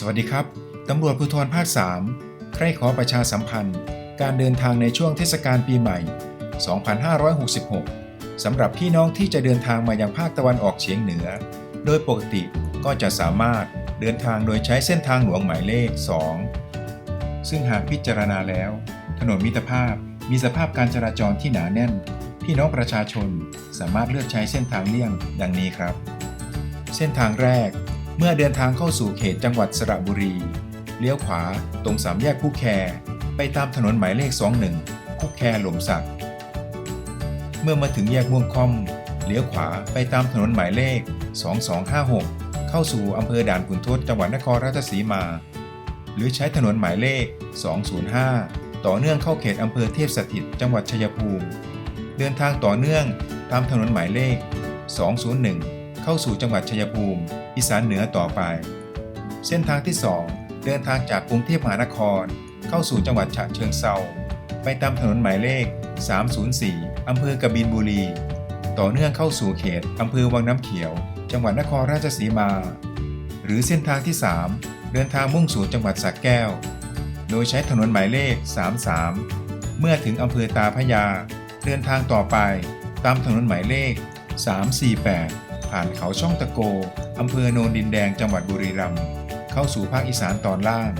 สวัสดีครับ ตำรวจภูธรภาค 3 ใครขอประชาสัมพันธ์ การเดินทางในช่วงเทศกาลปีใหม่ 2566 สำหรับพี่น้องที่จะเดินทางมายังภาคตะวันออกเฉียงเหนือ โดยปกติก็จะสามารถเดินทางโดยใช้เส้นทางหลวงหมายเลข 2 ซึ่งหากพิจารณาแล้ว ถนนมิตรภาพมีสภาพการจราจรที่หนาแน่น พี่น้องประชาชนสามารถเลือกใช้เส้นทางเลี่ยงดังนี้ครับ เส้นทางแรก เมื่อเดินทางเข้าสู่เขตจังหวัดสระบุรี เลี้ยวขวาตรงสามแยกผู้แคไปตามถนนหมายเลข 21ผู้แคหล่มสัก เมื่อมาถึงแยกม่วงค่อม เลี้ยวขวาไปตามถนนหมายเลข 2256 เข้าสู่อำเภอด่านขุนทดจังหวัดนครราชสีมา หรือใช้ถนนหมายเลข 205 ต่อเนื่องเข้าเขตอำเภอเทพสถิตจังหวัดชัยภูมิ เดินทางต่อเนื่องตามถนนหมายเลข 201 เข้าสู่จังหวัดชัยภูมิ อีสานเหนือต่อไป เส้นทางที่ 2 เดินทางจากกรุงเทพมหานคร เข้าสู่จังหวัดฉะเชิงเซาไปตามถนนหมายเลข 304 อำเภอกบินบุรี ต่อเนื่องเข้าสู่เขตอำเภอวังน้ำเขียว จังหวัดนครราชสีมา หรือเส้นทางที่ 3 เดินทางมุ่งสู่จังหวัดสระแก้ว โดยใช้ถนนหมายเลข 33 เมื่อถึงอำเภอตาพยา เดินทางต่อไปตามถนนหมายเลข 348 ผ่านเขาช่องตะโก อำเภอโนนดินแดงจังหวัดบุรีรัมย์เข้าสู่ภาคอีสานตอนล่าง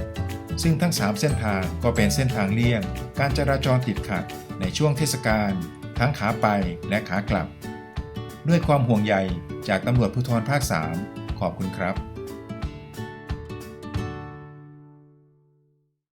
ซึ่งทั้ง 3 เส้นทางก็เป็นเส้นทางเลี่ยง การจราจรติดขัดในช่วงเทศกาลทั้งขาไปและขากลับ ด้วยความห่วงใยจากตำรวจภูธรภาค 3 ขอบคุณครับ